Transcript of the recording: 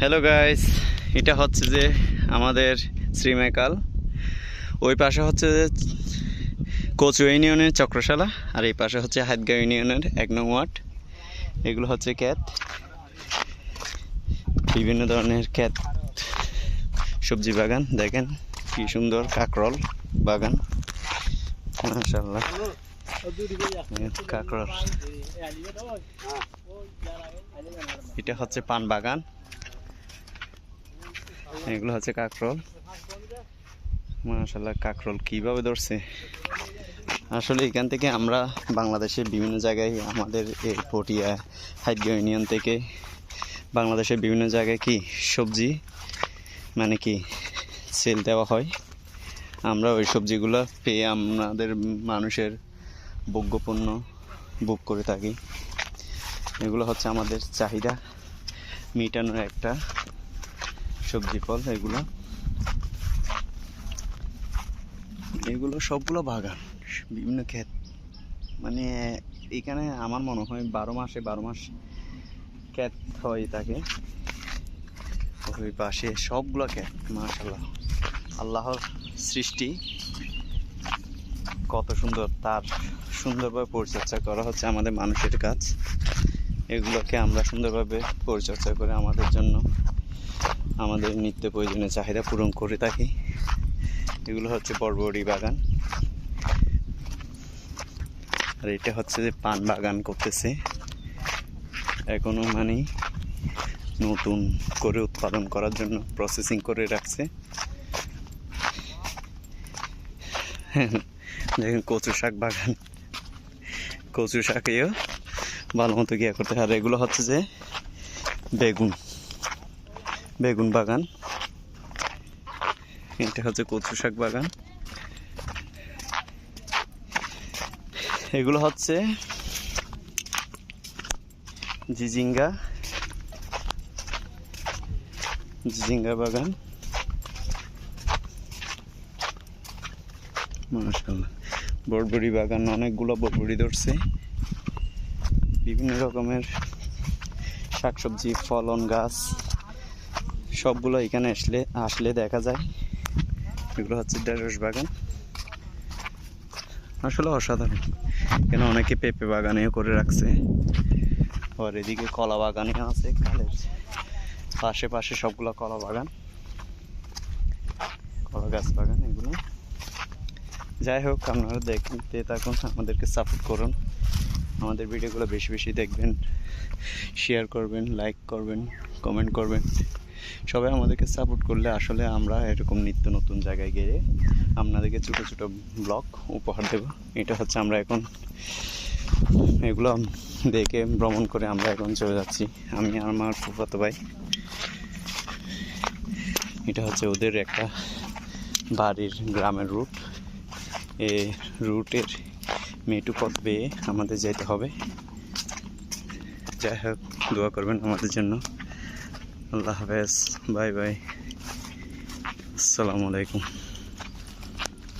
Hello guys এটা হচ্ছে যে আমাদের শ্রীমেকাল। ওই পাশে হচ্ছে যে কচু ইউনিয়নের চক্রশালা, আর এই পাশে হচ্ছে হাতগাঁও ইউনিয়নের এক নং ওয়ার্ড। এগুলো হচ্ছে ক্যাত বিভিন্ন ধরনের ক্যাত সবজি বাগান, দেখেন কি সুন্দর কাকরল বাগান। মাশাল্লাহ কাকরল। এটা হচ্ছে পান বাগান। এগুলো হচ্ছে কাকরল। মাশাল্লাহ কাকরল কীভাবে ধরছে? আসলে এখান থেকে আমরা বাংলাদেশের বিভিন্ন জায়গায় আমাদের এই পটিয়া হাইড্রো ইউনিয়ন থেকে বাংলাদেশের বিভিন্ন জায়গায় কি সবজি মানে কি সেল দেওয়া হয়, আমরা ওই সবজিগুলো পেয়ে আমাদের মানুষের ভোগ্যপণ্য বুক করে থাকি। এগুলো হচ্ছে আমাদের চাহিদা, মেটানোর একটা সবজি ফল, এগুলো। এগুলো সবগুলো বাগান, বিভিন্ন ক্ষেত। মানে এখানে আমার মনে হয় বারো মাসে, বারো মাস ক্ষেত হয় থাকে ওই পাশে সবগুলো ক্ষেত মাশাল্লাহ আল্লাহর সৃষ্টি কত সুন্দর, তার সুন্দরভাবে পরিচর্যা করা হচ্ছে আমাদের মানুষের কাজ। এগুলোকে আমরা সুন্দরভাবে পরিচর্যা করে আমাদের জন্য। আমাদের নিত্য প্রয়োজনীয় চাহিদা পূরণ করে থাকি। এগুলো হচ্ছে বড়বড়ি বাগান। আর এটা হচ্ছে যে পান বাগান করতেছে। এখনও মানে নতুন করে উৎপাদন করার জন্য প্রসেসিং করে রাখছে। দেখুন কচু শাক বাগান। কচু শাকেও ভালো মতো গিয়া করতে হয়। আর এগুলো হচ্ছে যে বেগুন। বেগুন বাগান। এটা হচ্ছে কচু শাক বাগান। এগুলো হচ্ছে জিজিঙ্গা। জিজিঙ্গা বাগান। বরবরি বাগান, অনেকগুলো বরবরি ধরছে। বিভিন্ন রকমের শাকসবজি, ফলন, গাছ। সবগুলো এখানে আসলে আসলে দেখা যায়। এগুলো হচ্ছে ঢেঁড়স বাগান। আসলে অসাধারণ। এখানে অনেকে পেঁপে বাগানেও করে রাখছে। আর এদিকে কলা বাগানে আছে, কালের পাশে পাশে সবগুলো কলা বাগান। কলা গাছ বাগান এগুলো। যাই হোক, আপনারা দেখতে থাকুন, আমাদেরকে সাপোর্ট করুন। আমাদের ভিডিওগুলো বেশি বেশি দেখবেন শেয়ার করবেন লাইক করবেন কমেন্ট করবেন। সবাই আমাদেরকে সাপোর্ট করলে আসলে আমরা এরকম নিত্য নতুন জায়গায় গিয়ে আপনাদেরকে ছোটো ছোটো ব্লগ উপহার দেব। এটা হচ্ছে আমরা এখন এগুলো দেখে ভ্রমণ করে আমরা এখন চলে যাচ্ছি। আমি আর আমার ফুফাতো ভাই। এটা হচ্ছে ওদের একটা বাড়ির গ্রামের রুট এ রুটের মেটু পথ বেয়ে আমাদের যেতে হবে। যাই হোক, দোয়া করবেন আমাদের জন্য। আল্লাহ হাফেজ বাই বাই। আসসালামু আলাইকুম।